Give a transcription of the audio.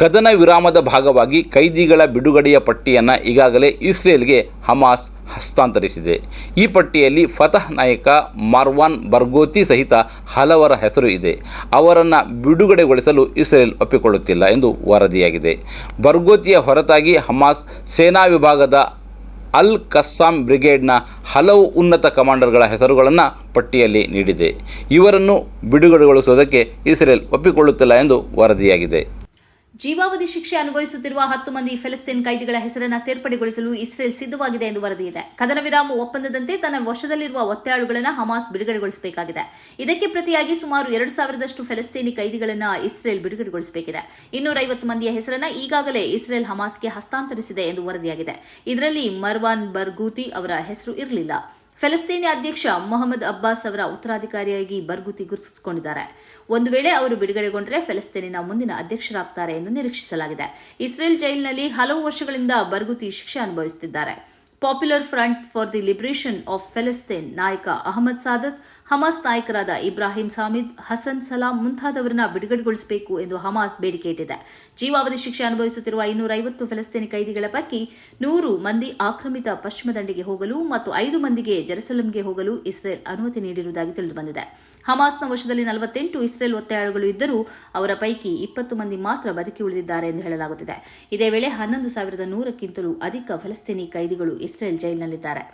ಕದನ ವಿರಾಮದ ಭಾಗವಾಗಿ ಕೈದಿಗಳ ಬಿಡುಗಡೆಯ ಪಟ್ಟಿಯನ್ನು ಈಗಾಗಲೇ ಇಸ್ರೇಲ್ಗೆ ಹಮಾಸ್ ಹಸ್ತಾಂತರಿಸಿದೆ. ಈ ಪಟ್ಟಿಯಲ್ಲಿ ಫತಹ್ ನಾಯಕ ಮಾರ್ವಾನ್ ಬರ್ಗೋತಿ ಸಹಿತ ಹಲವರ ಹೆಸರು ಇದೆ. ಅವರನ್ನು ಬಿಡುಗಡೆಗೊಳಿಸಲು ಇಸ್ರೇಲ್ ಒಪ್ಪಿಕೊಳ್ಳುತ್ತಿಲ್ಲ ಎಂದು ವರದಿಯಾಗಿದೆ. ಬರ್ಗೋತಿಯ ಹೊರತಾಗಿ ಹಮಾಸ್ ಸೇನಾ ವಿಭಾಗದ ಅಲ್ ಕಸ್ಸಾಂ ಬ್ರಿಗೇಡ್ನ ಹಲವು ಉನ್ನತ ಕಮಾಂಡರ್ಗಳ ಹೆಸರುಗಳನ್ನು ಪಟ್ಟಿಯಲ್ಲಿ ನೀಡಿದೆ. ಇವರನ್ನು ಬಿಡುಗಡೆಗೊಳಿಸುವುದಕ್ಕೆ ಇಸ್ರೇಲ್ ಒಪ್ಪಿಕೊಳ್ಳುತ್ತಿಲ್ಲ ಎಂದು ವರದಿಯಾಗಿದೆ. ಜೀವಾವಧಿ ಶಿಕ್ಷೆ ಅನುಭವಿಸುತ್ತಿರುವ ಹತ್ತು ಮಂದಿ ಫೆಲಸ್ತೀನ್ ಕೈದಿಗಳ ಹೆಸರನ್ನು ಸೇರ್ಪಡೆಗೊಳಿಸಲು ಇಸ್ರೇಲ್ ಸಿದ್ಧವಾಗಿದೆ ಎಂದು ವರದಿಯಿದೆ. ಕದನ ವಿರಾಮ ಒಪ್ಪಂದದಂತೆ ತನ್ನ ವಶದಲ್ಲಿರುವ ಒತ್ತೆಯಾಳುಗಳನ್ನು ಹಮಾಸ್ ಬಿಡುಗಡೆಗೊಳಿಸಬೇಕಾಗಿದೆ. ಇದಕ್ಕೆ ಪ್ರತಿಯಾಗಿ ಸುಮಾರು ಎರಡು ಸಾವಿರದಷ್ಟು ಫೆಲಸ್ತೀನಿ ಕೈದಿಗಳನ್ನು ಇಸ್ರೇಲ್ ಬಿಡುಗಡೆಗೊಳಿಸಬೇಕಿದೆ. ಇನ್ನೂರೈವತ್ತು ಮಂದಿಯ ಹೆಸರನ್ನು ಈಗಾಗಲೇ ಇಸ್ರೇಲ್ ಹಮಾಸ್ಗೆ ಹಸ್ತಾಂತರಿಸಿದೆ ಎಂದು ವರದಿಯಾಗಿದೆ. ಇದರಲ್ಲಿ ಮರ್ವಾನ್ ಬರ್ಗೂತಿ ಅವರ ಹೆಸರು ಇರಲಿಲ್ಲ. ಫೆಲಸ್ತೀನಿ ಅಧ್ಯಕ್ಷ ಮೊಹಮ್ಮದ್ ಅಬ್ಬಾಸ್ ಅವರ ಉತ್ತರಾಧಿಕಾರಿಯಾಗಿ ಬರ್ಗುತಿ ಗುರುತಿಸಿಕೊಂಡಿದ್ದಾರೆ. ಒಂದು ವೇಳೆ ಅವರು ಬಿಡುಗಡೆಗೊಂಡರೆ ಫೆಲಸ್ತೀನಿನ ಮುಂದಿನ ಅಧ್ಯಕ್ಷರಾಗ್ತಾರೆ ಎಂದು ನಿರೀಕ್ಷಿಸಲಾಗಿದೆ. ಇಸ್ರೇಲ್ ಜೈಲಿನಲ್ಲಿ ಹಲವು ವರ್ಷಗಳಿಂದ ಬರ್ಗುತಿ ಶಿಕ್ಷೆ ಅನುಭವಿಸುತ್ತಿದ್ದಾರೆ. Popular front for the liberation of ಫೆಲಸ್ತೀನ್ ನಾಯಕ ಅಹಮದ್ ಸಾದತ್ ಹಮಾಸ್ ನಾಯಕರಾದ ಇಬ್ರಾಹಿಂ ಸಾಮಿದ್ ಹಸನ್ ಸಲಾಂ ಮುಂತಾದವರನ್ನ ಬಿಡುಗಡೆಗೊಳಿಸಬೇಕು ಎಂದು ಹಮಾಸ್ ಬೇಡಿಕೆ ಇಟ್ಟಿದೆ ಜೀವಾವಧಿ ಶಿಕ್ಷೆ ಅನುಭವಿಸುತ್ತಿರುವ ಇನ್ನೂರೈವತ್ತು ಫೆಲಸ್ತೀನಿ ಕೈದಿಗಳ ಪೈಕಿ ನೂರು ಮಂದಿ ಆಕ್ರಮಿತ ಪಶ್ಚಿಮ ದಂಡಿಗೆ ಹೋಗಲು ಮತ್ತು ಐದು ಮಂದಿಗೆ ಜೆರುಸಲಂಗೆ ಹೋಗಲು ಇಸ್ರೇಲ್ ಅನುಮತಿ ನೀಡಿರುವುದಾಗಿ ತಿಳಿದುಬಂದಿದೆ. ಹಮಾಸ್ನ ವಶದಲ್ಲಿ ನಲವತ್ತೆಂಟು ಇಸ್ರೇಲ್ ಒತ್ತೆಯಾಳುಗಳು ಇದ್ದರೂ ಅವರ ಪೈಕಿ ಇಪ್ಪತ್ತು ಮಂದಿ ಮಾತ್ರ ಬದುಕಿ ಉಳಿದಿದ್ದಾರೆ ಎಂದು ಹೇಳಲಾಗುತ್ತಿದೆ. ಇದೇ ವೇಳೆ ಹನ್ನೊಂದು ಸಾವಿರದ ನೂರಕ್ಕಿಂತಲೂ ಅಧಿಕ ಫಲಸ್ತೀನಿ ಕೈದಿಗಳು ಇಸ್ರೇಲ್ ಜೈಲಿನಲ್ಲಿದ್ದಾರೆ.